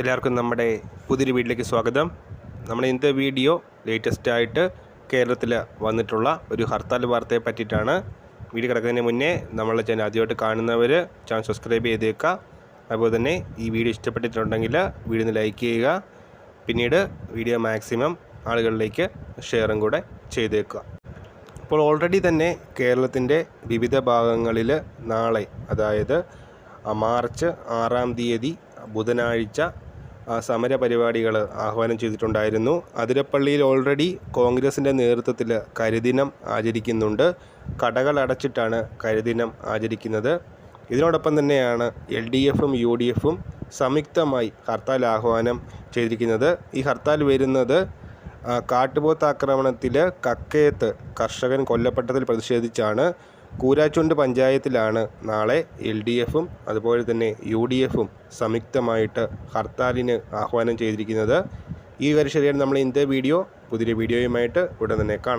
എല്ലാവർക്കും നമ്മുടെ പുതിയൊരു വീട്ടിലേക്ക് സ്വാഗതം. നമ്മുടെ ഇന്നത്തെ വീഡിയോ ലേറ്റസ്റ്റ് ആയിട്ട് കേരളത്തിൽ വന്നിട്ടുള്ള ഒരു ഹർത്താൽ വാർത്തയെ പറ്റിയിട്ടാണ്. വീഡിയോ കിടക്കുന്നതിന് മുന്നേ നമ്മളെ ചാനൽ ആദ്യമായിട്ട് കാണുന്നവർ ചാനൽ സബ്സ്ക്രൈബ് ചെയ്തേക്കുക. അതുപോലെ തന്നെ ഈ വീഡിയോ ഇഷ്ടപ്പെട്ടിട്ടുണ്ടെങ്കിൽ വീഡിയോ ലൈക്ക് ചെയ്യുക. പിന്നീട് വീഡിയോ മാക്സിമം ആളുകളിലേക്ക് ഷെയറും കൂടെ ചെയ്തേക്കുക. ഇപ്പോൾ ഓൾറെഡി തന്നെ കേരളത്തിന്റെ വിവിധ ഭാഗങ്ങളിൽ നാളെ അതായത് മാർച്ച് ആറാം തീയതി ബുധനാഴ്ച ആ, സമര പരിപാടികൾ ആഹ്വാനം ചെയ്തിട്ടുണ്ടായിരുന്നു. അതിരപ്പള്ളിയിൽ ഓൾറെഡി കോൺഗ്രസിന്റെ നേതൃത്വത്തിൽ കരിദിനം ആചരിക്കുന്നുണ്ട്. കടകൾ അടച്ചിട്ടാണ് കരിദിനം ആചരിക്കുന്നത്. ഇതിനോടൊപ്പം തന്നെയാണ് എൽ ഡി എഫും യു ഡി എഫും സംയുക്തമായി ഹർത്താൽ ആഹ്വാനം ചെയ്തിരിക്കുന്നത്. ഈ ഹർത്താൽ വരുന്നത് കാട്ടുപോത്ത് ആക്രമണത്തിൽ കക്കയത്ത് കർഷകൻ കൊല്ലപ്പെട്ടതിൽ പ്രതിഷേധിച്ചാണ്. കൂരാച്ചുണ്ട് പഞ്ചായത്തിലാണ് നാളെ എൽ ഡി എഫും അതുപോലെ തന്നെ യു ഡി എഫും സംയുക്തമായിട്ട് ഹർത്താലിന് ആഹ്വാനം ചെയ്തിരിക്കുന്നത്. ഈ കാര്യം ശരിയാണ്. നമ്മൾ ഇന്നത്തെ വീഡിയോ പുതിയ വീഡിയോയുമായിട്ട് ഉടൻ തന്നെ കാണാം.